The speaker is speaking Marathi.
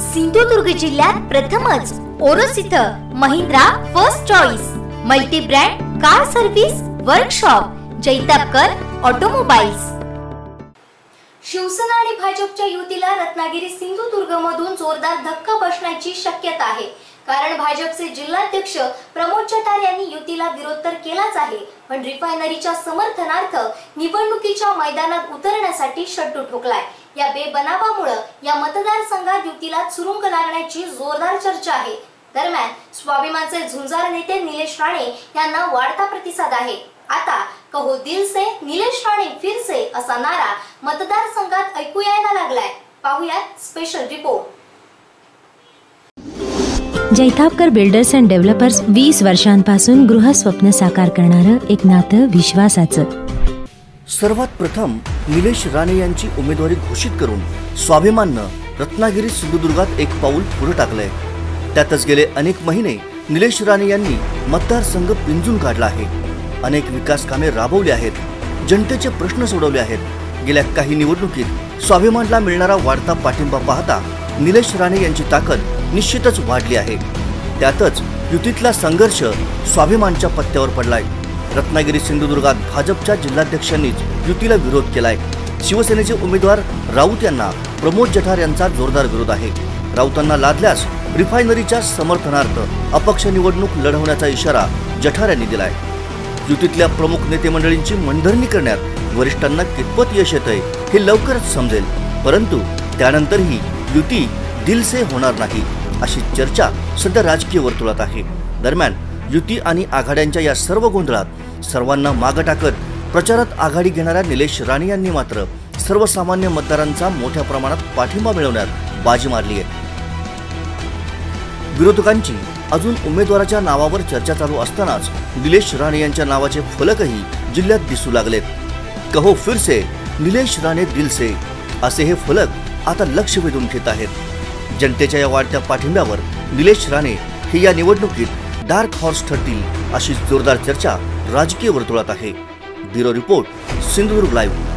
सिंधुदुर्ग जिल्ह्यात प्रथमच ओरोस इथं Mahindra first choice multi brand car service workshop Jaitapkar automobiles Shivsena आणि भाजपच्या युतीला रत्नागिरी सिंधुदुर्ग मधून जोरदार धक्का बसण्याची शक्यता आहे. कारण भाजपचे जिल्हाध्यक्ष प्रमोद चटार यांनी युतीला विरोध तर केलाच आहे. पण रिफायनरीच्या समर्थनार्थ निवडणुकीच्या मैदानात उतरण्यासाठी शट्टू ठोकलाय. या बेबनावामुळं या मतदारसंघात युतीला चुरुंग लागण्याची जोरदार चर्चा आहे. दरम्यान स्वाभिमानचे झुंजार नेते निलेश राणे यांना वाढता प्रतिसाद आहे. आता कहो दिल से निलेश राणे फिरसे असा नारा मतदारसंघात ऐकू यायला लागलाय. पाहुयात special report Jaitapkar builders and developers वीस वर्षांपासून गृहस्वप्न साकार करणारं एक नातं विश्वासाचं. सर्वात प्रथम निलेश राणे यांची उमेदवारी घोषित करून स्वाभिमाननं रत्नागिरी सिंधुदुर्गात एक पाऊल पुढे टाकलंय. त्यातच गेले अनेक महिने निलेश राणे यांनी मतदारसंघ पिंजून काढला आहे. अनेक विकास कामे राबवली आहेत जनतेचे प्रश्न सोडवले आहेत. गेल्या काही निवडणुकीत स्वाभिमानला मिळणारा वाढता पाठिंबा पाहता निलेश राणे यांची ताकद निश्चितच वाढली आहे. त्यातच युतीतला संघर्ष स्वाभिमानच्या पत्त्यावर पडलाय. रत्नागिरी सिंधुदुर्गात भाजपच्या जिल्हाध्यक्षांनीच युतीला विरोध केलाय. शिवसेनेचे उमेदवार राऊत यांना प्रमोद जठार यांचा जोरदार विरोध आहे. राऊतांना लादल्यास रिफायनरीच्या समर्थनार्थ अपक्ष निवडणूक लढवण्याचा इशारा जठार यांनी दिलाय. युतीतल्या प्रमुख नेते मंडळींची मनधरणी करण्यात वरिष्ठांना कितपत यश येतंय हे लवकरच समजेल. परंतु त्यानंतरही युती दिलसे होणार नाही. अशी चर्चा सध्या राजकीय वर्तुळात आहे. दरम्यान युती आणि आघाड्यांच्या या सर्व गोंधळात सर्वांना मागं टाकत प्रचारात आघाडी घेणाऱ्या निलेश राणे यांनी मात्र सर्वसामान्य मतदारांचा मोठ्या प्रमाणात पाठिंबा मिळवण्यात बाजी मारली आहे. विरोधकांची अजून उमेदवाराच्या नावावर चर्चा चालू असतानाच निलेश राणे यांच्या नावाचे फलकही जिल्ह्यात दिसू लागलेत. कहो फिरसे निलेश राणे दिलसे असे हे फलक आता लक्ष वेधून घेत आहेत. जनतेच्या या वाढत्या पाठिंब्यावर निलेश राणे हे या निवडणुकीत डार्क हॉर्स ठरतील अशी जोरदार चर्चा राजकीय वर्तुळात आहे. Bureau report Sindhudurg live